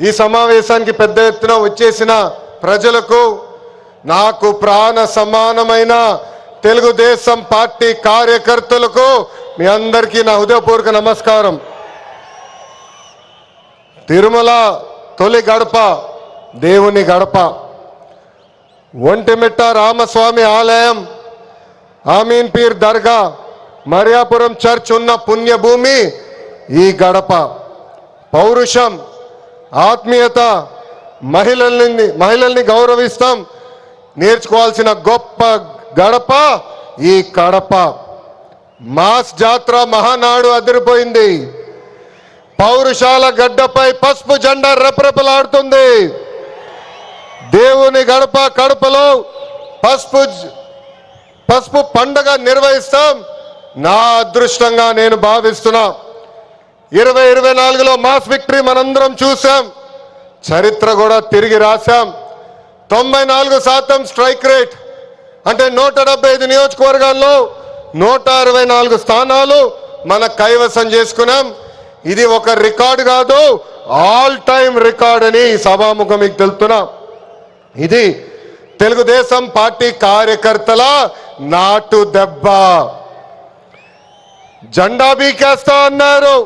ఈ సమావేశానికి పెద్ద ఎత్తున వచ్చేసిన ప్రజలకు నాకు ప్రాణ సమానమైన తెలుగుదేశం పార్టీ కార్యకర్తలకు మీ అందరికీ నా హృదయపూర్వక నమస్కారం. తిరుమల తొలి గడప దేవుని గడప. ఒంటిమిట్ట రామస్వామి ఆలయం ఆమీన్ పీర్ దర్గా మరియాపురం చర్చ్ ఉన్న పుణ్యభూమి ఈ గడప. పౌరుషం ఆత్మీయత మహిళల్ని మహిళల్ని గౌరవిస్తాం. నేర్చుకోవాల్సిన గొప్ప గడప ఈ కడప. మాస్ జాత్ర మహానాడు అదిరిపోయింది. పౌరుషాల గడ్డపై పసుపు జెండా రెపరెపలాడుతుంది. దేవుని గడప కడపలో పసుపు పసుపు పండగ నిర్వహిస్తాం. నా అదృష్టంగా నేను భావిస్తున్నా. ఇరవై ఇరవై నాలుగులో మాస్ విక్టరీ మనందరం చూసాం చరిత్ర కూడా తిరిగి రాశాం. తొంభై నాలుగు శాతం స్ట్రైక్ రేట్. అంటే నూట డెబ్బై ఐదు నియోజకవర్గాల్లో నూట అరవై నాలుగు స్థానాలు మన కైవసం చేసుకున్నాం. ఇది ఒక రికార్డు కాదు ఆల్ టైమ్ రికార్డ్ అని సభాముఖం మీకు తెలుపుతున్నా ఇది తెలుగుదేశం పార్టీ కార్యకర్తల నాటు దెబ్బ. జెండా బీకేస్తా అన్నారు.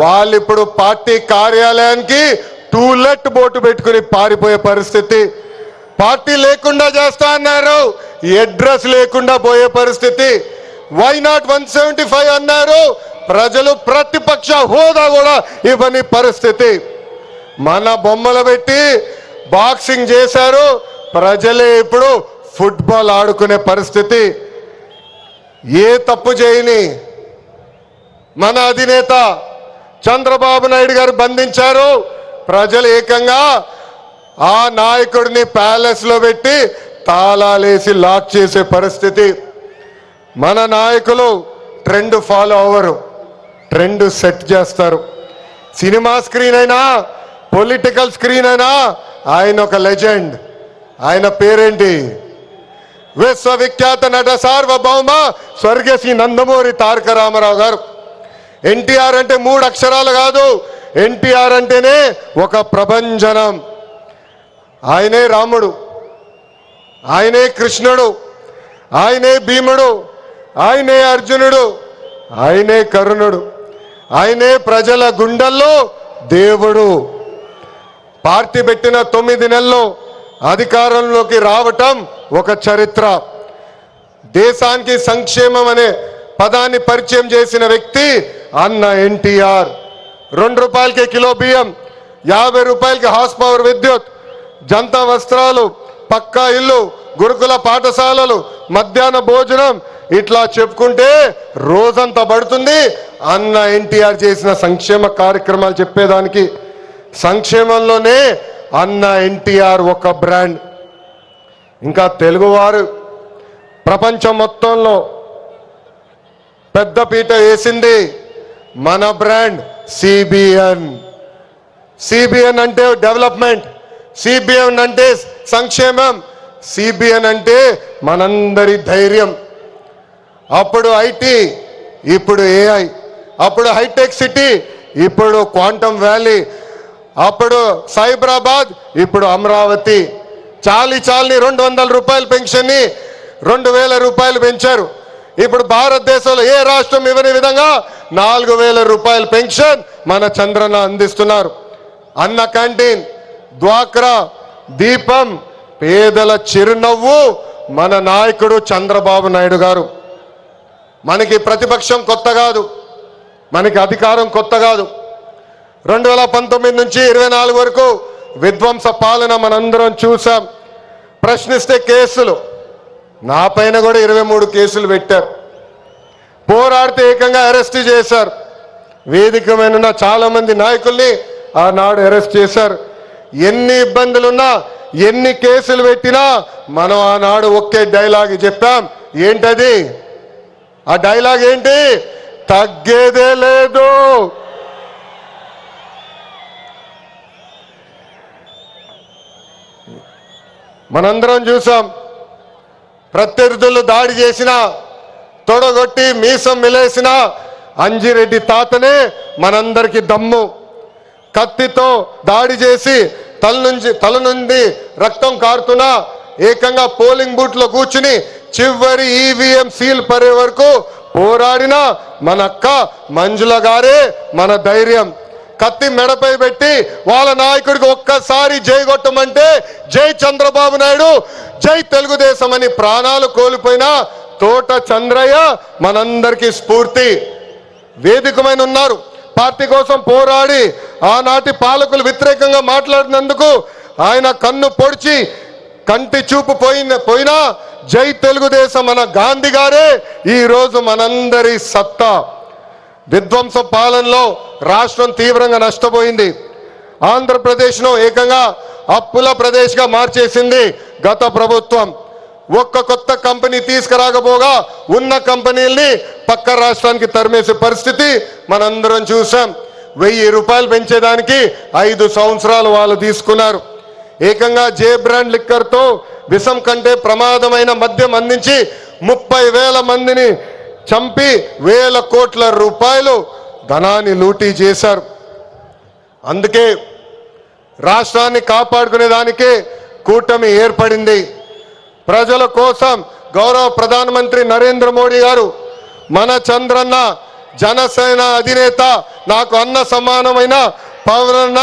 వాళ్ళు ఇప్పుడు పార్టీ కార్యాలయానికి టూలెట్ బోటు పెట్టుకుని పారిపోయే పరిస్థితి. పార్టీ లేకుండా చేస్తా అన్నారు అడ్రస్ లేకుండా పోయే పరిస్థితి. Why not one seventy five అన్నారు ప్రజలు ప్రతిపక్ష హోదా కూడా ఇవ్వని పరిస్థితి. మన బొమ్మలు పెట్టి బాక్సింగ్ చేశారు ప్రజలే ఇప్పుడు ఫుట్బాల్ ఆడుకునే పరిస్థితి. ఏ తప్పు చేయని మన అధినేత చంద్రబాబు నాయుడు గారు బంధించారు. ప్రజలు ఏకంగా ఆ నాయకుడిని ప్యాలెస్లో పెట్టి తాళాలేసి లాక్ చేసే పరిస్థితి. మన నాయకులు ట్రెండ్ ఫాలో అవ్వరు. ట్రెండ్ సెట్ చేస్తారు. సినిమా స్క్రీన్ అయినా పొలిటికల్ స్క్రీన్ అయినా ఆయన ఒక లెజెండ్. ఆయన పేరేంటి? విశ్వవిఖ్యాత నట సార్వభౌమ స్వర్గశ్రీ నందమూరి తారక రామారావు గారు. ఎన్టీఆర్ అంటే మూడు అక్షరాలు కాదు. ఎన్టీఆర్ అంటేనే ఒక ప్రభంజనం. ఆయనే రాముడు. ఆయనే కృష్ణుడు. ఆయనే భీముడు. ఆయనే అర్జునుడు. ఆయనే కరుణుడు. ఆయనే ప్రజల గుండెల్లో దేవుడు. పార్టీ పెట్టిన తొమ్మిది నెలల్లో అధికారంలోకి రావటం ఒక చరిత్ర. దేశానికి సంక్షేమం అనే పదాన్ని పరిచయం చేసిన వ్యక్తి అన్న ఎన్టీఆర్ రెండు రూపాయలకి కిలో బియ్యం యాభై రూపాయలకి హార్స్ పవర్ విద్యుత్ జంతా వస్త్రాలు పక్కా ఇల్లు గురుకుల పాఠశాలలు మధ్యాహ్న భోజనం. ఇట్లా చెప్పుకుంటే రోజంతా పడుతుంది. అన్న ఎన్టీఆర్ చేసిన సంక్షేమ కార్యక్రమాలు చెప్పేదానికి సంక్షేమంలోనే అన్న ఎన్టీఆర్ ఒక బ్రాండ్. ఇంకా తెలుగువారు ప్రపంచం మొత్తంలో పెద్ద పీట వేసింది మన బ్రాండ్ సిబిఎన్ సిబిఎన్ అంటే డెవలప్మెంట్. సిబిఎన్ అంటే సంక్షేమం. సిబిఎన్ అంటే మనందరి ధైర్యం. అప్పుడు ఐటీ ఇప్పుడు ఏఐ అప్పుడు హైటెక్ సిటీ ఇప్పుడు క్వాంటమ్ వ్యాలీ. అప్పుడు సైబరాబాద్ ఇప్పుడు అమరావతి. చాలి చాలని రెండు వందల రూపాయల పెన్షన్ని రెండు వేల రూపాయలు పెంచారు. ఇప్పుడు భారతదేశంలో ఏ రాష్ట్రం ఇవ్వని విధంగా నాలుగు వేల రూపాయల పెన్షన్ మన చంద్రన అందిస్తున్నారు. అన్న క్యాంటీన్ డ్వాక్రా దీపం పేదల చిరునవ్వు మన నాయకుడు చంద్రబాబు నాయుడు గారు. మనకి ప్రతిపక్షం కొత్త కాదు. మనకి అధికారం కొత్త కాదు. రెండు వేల పంతొమ్మిది నుంచి ఇరవై నాలుగు వరకు విధ్వంస పాలన మనందరం చూసాం. ప్రశ్నిస్తే కేసులు నా పైన కూడా ఇరవై మూడు కేసులు పెట్టారు. పోరాడితే ఏకంగా అరెస్ట్ చేశారు. వేదికమైన చాలామంది ఉన్న నాయకుల్ని ఆనాడు అరెస్ట్ చేశారు. ఎన్ని ఇబ్బందులున్నా ఎన్ని కేసులు పెట్టినా మనం ఆనాడు ఒకే డైలాగ్ చెప్పాం. ఏంటది? ఆ డైలాగ్ ఏంటి? తగ్గేదే లేదు. మనందరం చూసాం. ప్రత్యర్థులు దాడి చేసిన తొడగొట్టి మీసం మిలేసిన అంజిరెడ్డి తాతనే మనందరికీ దమ్ము. కత్తితో దాడి చేసి తల నుంచి తల నుండి రక్తం కారుతున్నా ఏకంగా పోలింగ్ బూట్లో కూర్చుని చివరి ఈవీఎం సీల్ పరే వరకు పోరాడిన మన అక్క మంజుల గారే మన ధైర్యం. కత్తి మెడపై పెట్టి వాళ్ళ నాయకుడికి ఒక్కసారి జై కొట్టమంటే జై చంద్రబాబు నాయుడు జై తెలుగుదేశం అని ప్రాణాలు కోల్పోయిన తోట చంద్రయ్య మనందరికీ స్ఫూర్తి. వేదికమైన ఉన్నారు. పార్టీ కోసం పోరాడి ఆనాటి పాలకులు వ్యతిరేకంగా మాట్లాడినందుకు ఆయన కన్ను పొడిచి కంటి చూపు పోయిన పోయినా జై తెలుగుదేశం మన గాంధీ గారే ఈరోజు మనందరి సత్తా. విధ్వంస పాలనలో రాష్ట్రం తీవ్రంగా నష్టపోయింది. ఆంధ్రప్రదేశ్ను ఏకంగా అప్పుల ప్రదేశ్గా మార్చేసింది గత ప్రభుత్వం. ఒక్క కొత్త కంపెనీ తీసుకురాకపోగా ఉన్న కంపెనీల్ని పక్క రాష్ట్రానికి తరిమేసే పరిస్థితి మనందరం చూసాం. వెయ్యి రూపాయలు పెంచేదానికి ఐదు సంవత్సరాలు వాళ్ళు తీసుకున్నారు. ఏకంగా జే బ్రాండ్ లిక్కర్తో విషం కంటే ప్రమాదమైన మద్యం అందించి ముప్పై వేల మందిని చంపి వేల కోట్ల రూపాయలు ధనాన్ని లూటీ చేశారు. అందుకే రాష్ట్రాన్ని కాపాడుకునే దానికే కూటమి ఏర్పడింది. ప్రజల కోసం గౌరవ ప్రధానమంత్రి నరేంద్ర మోడీ గారు మన చంద్రన్న జనసేన అధినేత నాకు అన్న సమానమైన పవనన్న